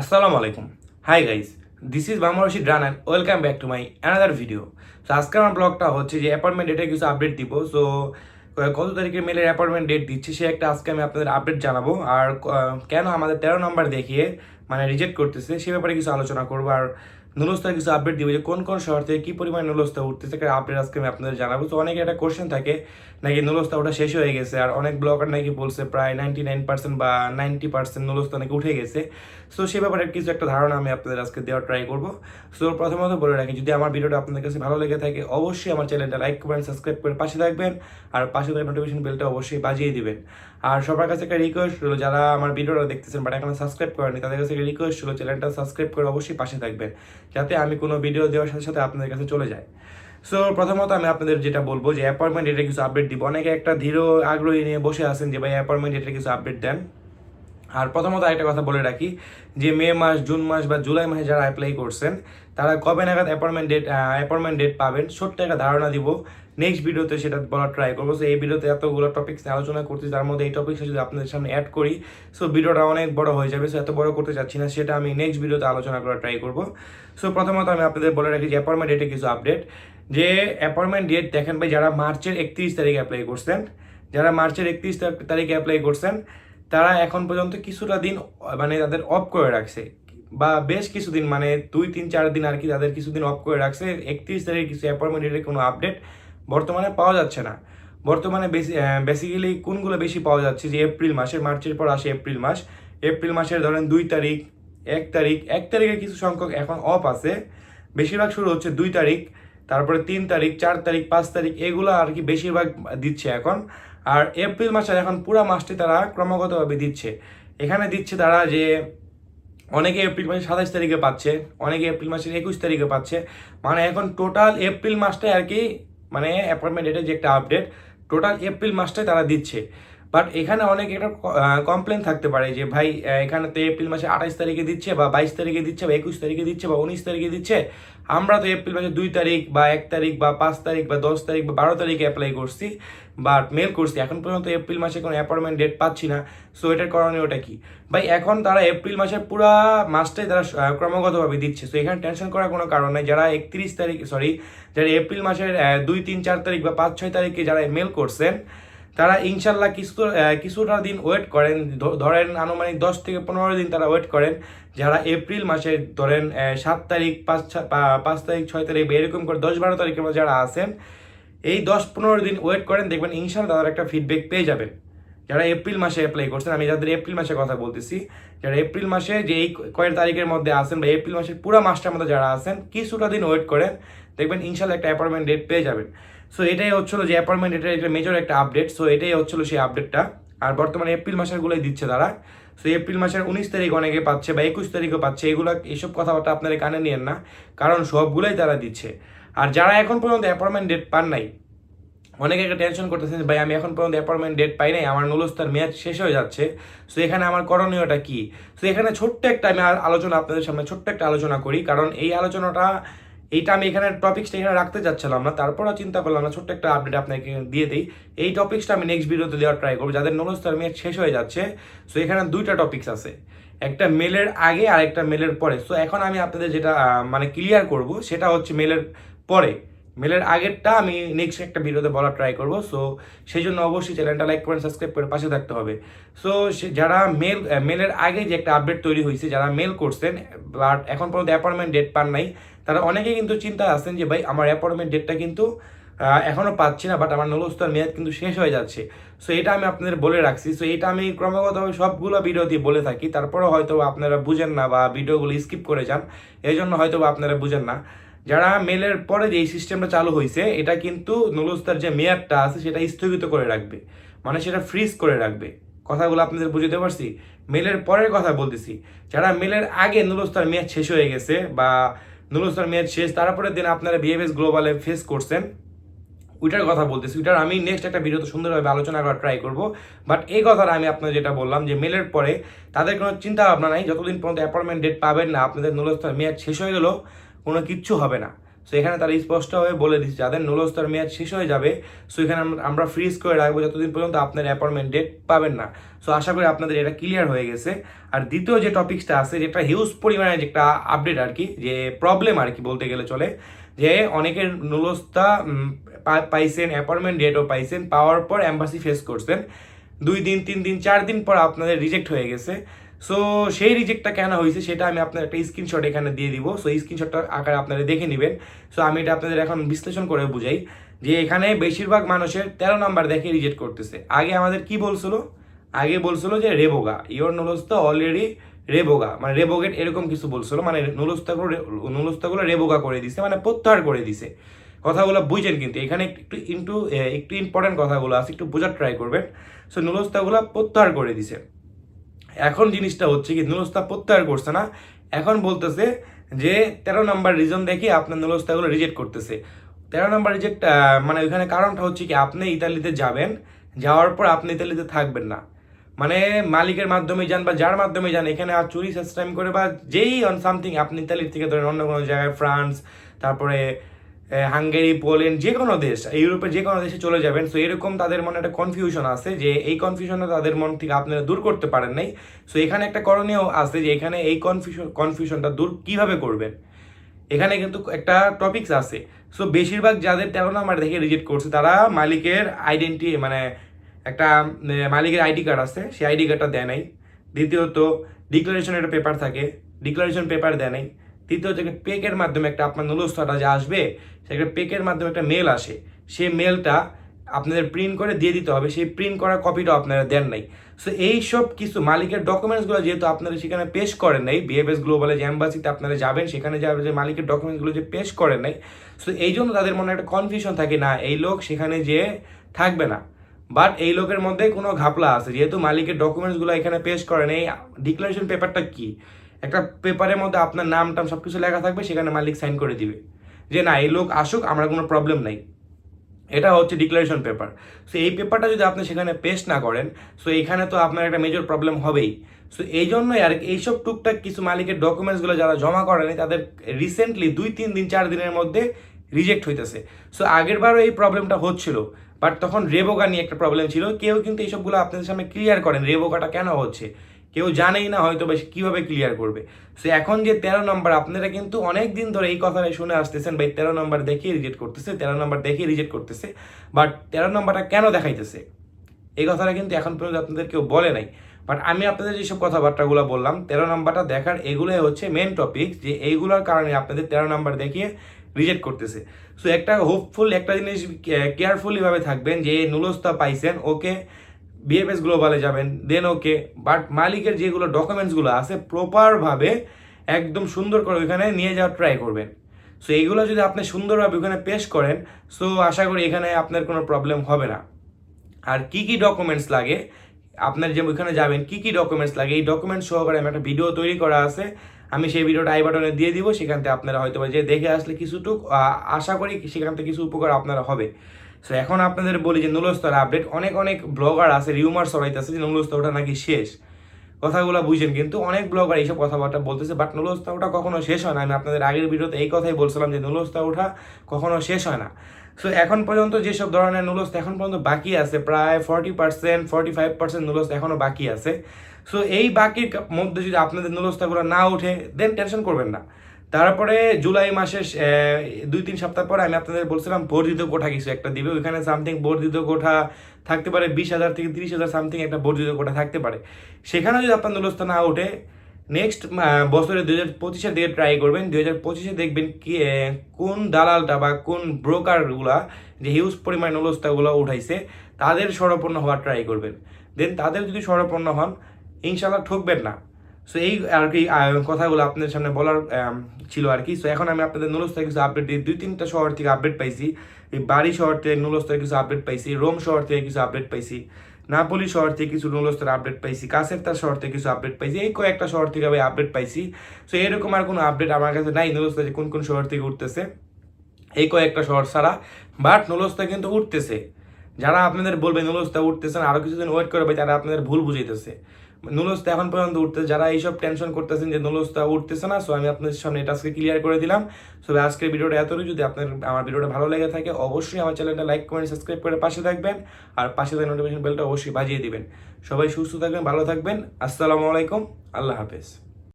আসসালামু আলাইকুম। Hi guys this is Bangladeshi Rashid Ran and welcome back to my another video তো আজকে আমার ব্লগটা হচ্ছে যে অ্যাপয়েন্টমেন্ট ডেটে কিছু আপডেট দিব। সো কত তারিখে মেলের অ্যাপয়েন্টমেন্ট ডেট দিচ্ছে সে একটা আজকে আমি আপনাদের আপডেট জানাব। আর কেন আমাদের তেরো নম্বর দেখিয়ে মানে রিজেক্ট করতেছে, সে ব্যাপারে কিছু আলোচনা করব। আর নুলস্তার কিছু আপডেট দিব যে কোন কোন শহর থেকে কী পরিমাণ নুলস্তা উঠতেছে একটা আপডেট আজকে আমি আপনাদের জানাব। তো অনেকে একটা কোশ্চেন থাকে, নাকি নুলস্তা ওটা শেষ হয়ে গেছে, আর অনেক ব্লগার নাকি বলছে প্রায় নাইনটি নাইন পার্সেন্ট বা নাইনটি পার্সেন্ট নুলস্তা নাকি উঠে গেছে। সো সে ব্যাপারে কিছু একটা ধারণা আমি আপনাদের আজকে দেওয়ার ট্রাই করব। সো প্রথমত বলে রাখি, যদি আমার ভিডিওটা আপনাদের কাছে ভালো লেগে থাকে, অবশ্যই আমার চ্যানেলটা লাইক করবেন সাবস্ক্রাইব করে পাশে থাকবেন, আর পাশে থাকা নোটিফিকেশন বেলটা অবশ্যই বাজিয়ে দিবেন। আর সবার কাছে একটা রিকোয়েস্ট হলো যারা আমার ভিডিওটা দেখতেছেন বাট এখনও সাবস্ক্রাইব করেনি তাদের কাছে রিকোয়েস্ট হলো চ্যানেলটা সাবস্ক্রাইব করে অবশ্যই পাশে থাকবেন। যাতে আমি কোনো ভিডিও দেওয়ার সাথে সাথে আপনাদের কাছে চলে যায়। সো প্রথমত আমি আপনাদের যেটা বলব যে অ্যাপয়েন্টমেন্ট এটা কিছু আপডেট দিব। অনেকে একটা ধীর আগ্রহী নিয়ে বসে আছেন যে, ভাই অ্যাপয়েন্টমেন্ট এটা কিছু আপডেট দেন। আর প্রথমত একটা কথা বলে রাখি যে, মে মাস, জুন মাস বা জুলাই মাসে যারা অ্যাপ্লাই করছেন, তারা কবে নাগাদ অ্যাপয়েন্টমেন্ট ডেট অ্যাপয়েন্টমেন্ট ডেট পাবেন? ছোট্ট একটা ধারণা দিব নেক্সট ভিডিওতে সেটা বলার ট্রাই করব। সো এই ভিডিওতে এতগুলো টপিক্স আলোচনা করছি তার মধ্যে এই টপিকটা যদি আপনাদের সামনে অ্যাড করি সো ভিডিওটা অনেক বড় হয়ে যাবে সো এত বড় করতে চাচ্ছি না, সেটা আমি নেক্সট ভিডিওতে আলোচনা করার ট্রাই করব। সো প্রথমত আমি আপনাদের বলে রাখি যে অ্যাপয়েন্টমেন্ট ডেটে কিছু আপডেট যে অ্যাপয়েন্টমেন্ট ডেট দেখেন ভাই, যারা মার্চের একত্রিশ তারিখে অ্যাপ্লাই করছেন, যারা মার্চের একত্রিশ তারিখে অ্যাপ্লাই করছেন, তারা এখন পর্যন্ত কিছুটা দিন মানে তাদের অফ করে রাখছে। বা বেশ কিছুদিন মানে দুই, তিন, চার দিন আর কি তাদের কিছুদিন অফ করে রাখছে। একত্রিশ তারিখে কিছু অ্যাপয়েন্টমেন্ট ডেটের কোনো আপডেট বর্তমানে পাওয়া যাচ্ছে না। বর্তমানে বেশি বেসিক্যালি কোনগুলো বেশি পাওয়া যাচ্ছে যে এপ্রিল মাসের, মার্চের পর আসে এপ্রিল মাস। এপ্রিল মাসের ধরেন দুই তারিখ, এক তারিখ, এক তারিখে কিছু সংখ্যক এখন অফ আছে। বেশিরভাগ শুরু হচ্ছে দুই তারিখ, তারপরে তিন তারিখ, চার তারিখ, পাঁচ তারিখ, এগুলো আর কি বেশিরভাগ দিচ্ছে এখন। আর এপ্রিল মাসের এখন পুরো মাসটি তারা ক্রমাগতভাবে দিচ্ছে। এখানে দিচ্ছে তারা যে অনেকে এপ্রিল মাসের সাতাশ তারিখে পাচ্ছে, অনেকে এপ্রিল মাসের একুশ তারিখে পাচ্ছে। মানে এখন টোটাল এপ্রিল মাসটাই আর কি মানে অ্যাপয়েন্টমেন্ট ডেটের যে একটা আপডেট টোটাল এপ্রিল মাসটাই তারা দিচ্ছে। বাট এখানে অনেক একটা কমপ্লেন থাকতে পারে যে, ভাই এখানে তো এপ্রিল মাসে আঠাশ তারিখে দিচ্ছে বা বাইশ তারিখে দিচ্ছে বা একুশ তারিখে দিচ্ছে বা উনিশ তারিখে দিচ্ছে। আমরা তো এপ্রিল মাসে দুই তারিখ বা এক তারিখ বা পাঁচ তারিখ বা দশ তারিখ বা বারো তারিখে অ্যাপ্লাই করছি বা মেল করছি। এখন পর্যন্ত এপ্রিল মাসে কোনো অ্যাপয়েন্টমেন্ট ডেট পাচ্ছি না। সো এটার কারণে ওটা কি? ভাই, এখন তারা এপ্রিল মাসের পুরা মাসটাই তারা ক্রমাগতভাবে দিচ্ছে। সো এখানে টেনশন করার কোনো কারণ নেই। যারা একত্রিশ তারিখ সরি যারা এপ্রিল মাসের দুই, তিন, চার তারিখ বা পাঁচ, ছয় তারিখে যারা মেল করছেন তারা ইনশাল্লাহ কিছু কিছুটা দিন ওয়েট করেন। ধরেন আনুমানিক দশ থেকে পনেরো দিন তারা ওয়েট করেন। যারা এপ্রিল মাসে ধরেন সাত তারিখ, পাঁচ পাঁচ তারিখ, ছয় তারিখ এরকম করে দশ বারো তারিখের মধ্যে যারা আছেন, এই দশ পনেরো দিন ওয়েট করেন, দেখবেন ইনশাল্লাহ তাদের একটা ফিডব্যাক পেয়ে যাবেন। যারা এপ্রিল মাসে অ্যাপ্লাই করছেন, আমি যাদের এপ্রিল মাসে কথা বলতেছি, যারা এপ্রিল মাসে যে এই কয়েক তারিখের মধ্যে আসেন বা এপ্রিল মাসের পুরো মাসটার মধ্যে যারা আছেন, কিছুটা দিন ওয়েট করেন, দেখবেন ইনশাল্লাহ একটা অ্যাপয়েন্টমেন্ট ডেট পেয়ে যাবেন। সো এটাই হচ্ছিল যে অ্যাপয়েন্টমেন্ট এটা একটা মেজর একটা আপডেট সো এটাই হচ্ছিল সেই আপডেটটা আর বর্তমানে এপ্রিল মাসের গুলোই দিচ্ছে তারা। সো এপ্রিল মাসের উনিশ তারিখ অনেকে পাচ্ছে বা একুশ তারিখও পাচ্ছে। এগুলো এইসব কথাবার্তা আপনারা কানে নিয়েন না। কারণ সবগুলোই তারা দিচ্ছে। আর যারা এখন পর্যন্ত অ্যাপয়েন্টমেন্ট ডেট পান নাই, অনেকে একটা টেনশন করতেছেন ভাই, আমি এখন পর্যন্ত অ্যাপয়েন্টমেন্ট ডেট পাই নাই। আমার নুলস্তার মেয়াদ শেষ হয়ে যাচ্ছে। সো এখানে আমার করণীয়টা কি? সো এখানে ছোট্ট একটা আমি আলোচনা আপনাদের সামনে ছোট্ট একটা আলোচনা করি। কারণ এই আলোচনাটা এইটা আমি এখানে টপিক্সটা এখানে রাখতে চাচ্ছিলাম না তারপরও চিন্তা করলাম না, ছোট্ট একটা আপডেট আপনাকে দিয়ে দিই। এই টপিক্সটা আমি নেক্সট ভিডিওতে দেওয়ার ট্রাই করব, যাদের নুলস্তার মেয়াদ শেষ হয়ে যাচ্ছে। সো এখানে দুইটা টপিক্স আছে। একটা মেলের আগে আর একটা মেলের পরে। সো এখন আমি আপনাদের যেটা মানে ক্লিয়ার করব, সেটা হচ্ছে মেলের পরে। মেলের আগেরটা আমি নেক্সট একটা ভিডিওতে বলার ট্রাই করব। সো সেই জন্য অবশ্যই চ্যানেলটা লাইক করেন সাবস্ক্রাইব করে পাশে থাকতে হবে। সো, যারা মেল মেলের আগে যে একটা আপডেট তৈরি হয়েছে, যারা মেল করছেন বাট এখন পর্যন্ত অ্যাপয়েন্টমেন্ট ডেট পান নাই তারা অনেকেই কিন্তু চিন্তা আছেন যে, ভাই, আমার অ্যাপয়েন্টমেন্ট ডেটটা কিন্তু এখনও পাচ্ছি না বাট আমার নলস্তার মেয়াদ কিন্তু শেষ হয়ে যাচ্ছে। সো এটা আমি আপনাদের বলে রাখছি। সো এটা আমি ক্রমাগতভাবে সবগুলো ভিডিওতে বলে থাকি। তারপরেও হয়তো আপনারা বুঝেন না বা ভিডিওগুলো স্কিপ করে যান। এই জন্য হয়তো আপনারা বুঝেন না। যারা মেলের পরে যে সিস্টেমটা চালু হয়েছে এটা কিন্তু নুলস্তার যে মেয়াদটা আছে, সেটা স্থগিত করে রাখবে। মানে সেটা ফ্রিজ করে রাখবে। কথাগুলো আপনাদের বুঝতে পারছি? মেলের পরের কথা বলতেছি। যারা মেলের আগে নুলস্তার মেয়াদ শেষ হয়ে গেছে বা নুলস্তার মেয়াদ শেষ তারপরে দিন আপনারা বিএফএস গ্লোবালে ফেস করছেন। ওইটার কথা বলতেছি। ওইটার আমি নেক্সট একটা ভিডিওতে সুন্দরভাবে আলোচনা করার ট্রাই করব। বাট এই কথাটা আমি আপনার যেটা বললাম যে মেলের পরে তাদের কোনো চিন্তা ভাবনা নাই। যতদিন পর্যন্ত অ্যাপয়েন্টমেন্ট ডেট পাবেন না, আপনাদের নুলস্তার মেয়াদ শেষ হয়ে গেলেও কোনো কিচ্ছু হবে না। সো এখানে তারা স্পষ্টভাবে বলে দিচ্ছে, যাদের নুলস্তার মেয়াদ শেষ হয়ে যাবে সো এখানে আম- আমরা ফ্রিজ করে রাখব যতদিন পর্যন্ত আপনার অ্যাপয়েন্টমেন্ট ডেট পাবেন না। সো আশা করি আপনাদের এটা ক্লিয়ার হয়ে গেছে। আর দ্বিতীয় যে টপিকসটা আছে, যেটা হিউজ পরিমাণে একটা আপডেট আর কি, যে প্রবলেম আর কি বলতে গেলে চলে, যে অনেকের নুলস্তা পাইছেন অ্যাপয়েন্টমেন্ট ডেটও পাইছেন, পাওয়ার পর অ্যাম্বাসি ফেস করছেন। দুই দিন, তিন দিন, চার দিন পর আপনাদের রিজেক্ট হয়ে গেছে। সো সেই রিজেক্টটা কেন হয়েছে সেটা আমি আপনার একটা স্ক্রিনশট এখানে দিয়ে দিব। সো স্ক্রিনশটটা আকারে আপনারা দেখে নেবেন। সো আমি এটা আপনাদের এখন বিশ্লেষণ করে বুঝাই যে এখানে বেশিরভাগ মানুষের তেরো নাম্বার দেখে রিজেক্ট করতেছে। আগে আমাদের কি বলছিল? আগে বলছিল যে রেবোগা। Your নুলস্তা already রেবোগা। মানে রেবোগেট এরকম কিছু বলছিল। মানে নুলস্তাগুলো নুলস্তাগুলো রেবোগা করে দিছে। মানে প্রত্যাহার করে দিছে। কথাগুলো বুঝছেন কিন্তু। এখানে একটু ইন্টু একটু ইম্পর্টেন্ট কথাগুলো আছে। একটু বোঝার ট্রাই করবেন। সো নুলস্তাগুলো প্রত্যাহার করে দিছে। এখন জিনিসটা হচ্ছে কি, নুলস্তা প্রত্যাহার করছে না। এখন বলতেছে যে, তেরো নাম্বার রিজন দেখে আপনার নুলস্তাগুলো রিজেক্ট করতেছে। তেরো নাম্বার রিজেক্ট মানে ওইখানে কারণটা হচ্ছে কি, আপনি ইতালিতে যাবেন, যাওয়ার পর আপনি ইতালিতে থাকবেন না। মানে মালিকের মাধ্যমে যান বা যার মাধ্যমে যান, এখানে আর চুরি সিস্টেম করে বা যেই অন সামথিং আপনি ইতালির থেকে ধরেন অন্য কোনো জায়গায়, ফ্রান্স, তারপরে হাঙ্গেরি, পোল্যান্ড যে কোনো দেশ, ইউরোপের যে কোনো দেশে চলে যাবেন। সো এরকম তাদের মনে একটা কনফিউশন আছে যে, এই কনফিউশনটা তাদের মন থেকে আপনারা দূর করতে পারেন নাই। সো এখানে একটা করণীয় আছে যে, এখানে এই কনফিউশন কনফিউশনটা দূর কীভাবে করবেন? এখানে কিন্তু একটা টপিকস আছে। সো বেশিরভাগ যাদের তেরো নাম্বার দেখে রিজেক্ট করছে, তারা মালিকের আইডেন্টি মানে একটা মালিকের আইডি কার্ড আছে, সেই আইডি কার্ডটা দেয় নাই। দ্বিতীয়ত ডিক্লারেশনের একটা পেপার থাকে। ডিক্লারেশন পেপার দেয় নাই। তৃতীয়ত একটা পেকের মাধ্যমে একটা আপনার নুলস্থাটা যে আসবে সেটা পেকের মাধ্যমে একটা মেল আসে। সেই মেলটা আপনাদের প্রিন্ট করে দিয়ে দিতে হবে। সেই প্রিন্ট করা কপিটা আপনারা দেন নাই। সো এই সব কিছু মালিকের ডকুমেন্টসগুলো যেহেতু আপনারা সেখানে পেশ করেন নাই বিএফএস গ্লোবালে যে অ্যাম্বাসিতে আপনারা যাবেন, সেখানে যাবেন যে মালিকের ডকুমেন্টসগুলো যে পেশ করেন নাই সো এই জন্য তাদের মনে একটা কনফিউশন থাকে, না, এই লোক সেখানে যে থাকবে না। বাট এই লোকের মধ্যে কোনো ঘাপলা আছে। যেহেতু মালিকের ডকুমেন্টসগুলো এখানে পেশ করেন এই ডিক্লারেশন পেপারটা কি? একটা পেপারের মধ্যে আপনার নাম টাম সব কিছু লেখা থাকবে, সেখানে মালিক সাইন করে দিবে। যে না, এই লোক আসুক, আমরা কোনো প্রবলেম নাই। এটা হচ্ছে ডিক্লারেশন পেপার সো এই পেপারটা যদি আপনি সেখানে পেস্ট না করেন সো এখানে তো আপনার একটা মেজর প্রবলেম হবেই। সো এই জন্যই আর এইসব টুকটাক কিছু মালিকের ডকুমেন্টসগুলো যারা জমা করেনি তাদের রিসেন্টলি দুই, তিন দিন, চার দিনের মধ্যে রিজেক্ট হইতেছে। সো আগের বারও এই প্রবলেমটা হচ্ছিল বাট তখন রেবোকা নিয়ে একটা প্রবলেম ছিল। কেউ কিন্তু এইসবগুলো আপনাদের সামনে ক্লিয়ার করেন, রেবোকাটা কেন হচ্ছে? কেউ জানেই না হয়তো বেশ কীভাবে ক্লিয়ার করবে। সে এখন যে তেরো নম্বর আপনারা কিন্তু অনেক দিন ধরে এই কথাটা শুনে আসতেছেন, ভাই, তেরো নম্বর দেখিয়ে রিজেক্ট করতেছে, তেরো নম্বর দেখিয়ে রিজেক্ট করতেছে বাট তেরো নম্বরটা কেন দেখাইতেছে? এই কথাটা কিন্তু এখন পর্যন্ত আপনাদের কেউ বলে নাই। বাট আমি আপনাদের যেসব কথাবার্তাগুলো বললাম, তেরো নম্বরটা দেখার এগুলোই হচ্ছে মেন টপিক যে এইগুলোর কারণে আপনাদের তেরো নম্বর দেখিয়ে রিজেক্ট করতেছে। সো একটা হোপফুল একটা জিনিস কেয়ারফুলি ভাবে থাকবেন যে নুলস্তা পাইছেন, ওকে বিএফএস গ্লোবালে যাবেন দেন ওকে বাট মালিকের যেগুলো ডকুমেন্টসগুলো আছে প্রপারভাবে একদম সুন্দর করে ওইখানে নিয়ে যাওয়ার ট্রাই করবেন। সো এইগুলো যদি আপনি সুন্দরভাবে ওখানে পেশ করেন সো আশা করি এখানে আপনার কোনো প্রবলেম হবে না। আর কি কি ডকুমেন্টস লাগে, আপনার যে ওইখানে যাবেন, কি কি ডকুমেন্টস লাগে, এই ডকুমেন্টস সহকারে আমি একটা ভিডিও তৈরি করা আছে। আমি সেই ভিডিওটা আই বাটনে দিয়ে দিব, সেখান থেকে আপনারা হয়তো যে দেখে আসলে কিছুটুক আশা করি সেখান থেকে কিছু উপকার আপনারা হবে। সো এখন আপনাদের বলি যে নুলস্তর আপডেট অনেক অনেক ব্লগার আছে রিউমার সরাইতেছে যে নুলস্তর ওটা নাকি শেষ। কথাগুলো বুঝেন, কিন্তু অনেক ব্লগার এইসব কথাবার্তা বলতেছে বাট নুলস্তা ওঠা কখনো শেষ হয় না। আমি আপনাদের আগের ভিডিওতে এই কথাই বলছিলাম যে নুলস্তা ওঠা কখনো শেষ হয় না। সো এখন পর্যন্ত যেসব ধরনের নুলস্তা এখন পর্যন্ত বাকি আছে, প্রায় forty percent forty five percent নুলস্তা এখনও বাকি আছে। সো এই বাকির মধ্যে যদি আপনাদের নুলস্তাগুলো না উঠে দেন টেনশন করবেন না। তারপরে জুলাই মাসের দুই তিন সপ্তাহ পরে আমি আপনাদের বলছিলাম বর্ধিত কোঠা কিছু একটা দিবে। ওইখানে সামথিং বর্ধিত কোঠা থাকতে পারে, বিশ হাজার থেকে তিরিশ হাজার সামথিং একটা বর্ধিত কোঠা থাকতে পারে। সেখানে যদি আপনার নুলস্তা না ওঠে নেক্সট বছরে দুই হাজার পঁচিশের দিকে ট্রাই করবেন। দুই হাজার পঁচিশে দেখবেন কি কোন দালালটা বা কোন ব্রোকারগুলা যে হিউজ পরিমাণ নুলস্তাগুলো উঠাইছে, তাদের স্বরপন্ন হওয়ার ট্রাই করবেন। দেন তাদের যদি স্বরপন্ন হন ইনশাল্লাহ ঠকবেন না। সো এই আর কি কথাগুলো আপনাদের সামনে বলার ছিল আর কি। সো এখন আমি আপনাদের নুলস্তার কিছু আপডেট দিই দুই, তিনটা শহর থেকে আপডেট পাইছি। এই বাড়ি শহর থেকে নুলস্তার কিছু আপডেট পাইছি, রোম শহর থেকে কিছু আপডেট পাইছি, নাপোলি শহর থেকে কিছু নুলস্তার আপডেট পাইছি কাসেরতার শহর থেকে কিছু আপডেট পাইছি, এই কয়েকটা শহর থেকে আমি আপডেট পাইছি। সো এরকম আর কোনো আপডেট আমার কাছে নাই নুলস্তা যে কোন কোন শহর থেকে উঠতেছে। এই কয়েকটা শহর ছাড়া বাট নুলস্তা কিন্তু উঠতেছে। যারা আপনাদের বলবে নুলস্তা উঠতেছেন আরও কিছুদিন ওয়েট করবে, তারা আপনাদের ভুল বুঝাইতেছে। নুলস্তা এখন পর্যন্ত উঠতে, যারা এইসব টেনশন করতেছেন যে নুলস্তা উঠতেছে না সো আমি আপনাদের সামনে এটা আজকে ক্লিয়ার করে দিলাম। সো আজকের ভিডিওটা এতটুকু যদি আপনার, আমার ভিডিওটা ভালো লেগে থাকে, অবশ্যই আমার চ্যানেলটা লাইক কমেন্ট সাবস্ক্রাইব করে পাশে থাকবেন। আর পাশে থাকা নোটিফিকেশন বেলটা অবশ্যই বাজিয়ে দিবেন। সবাই সুস্থ থাকবেন, ভালো থাকবেন। আসসালামু আলাইকুম। আল্লাহ হাফেজ।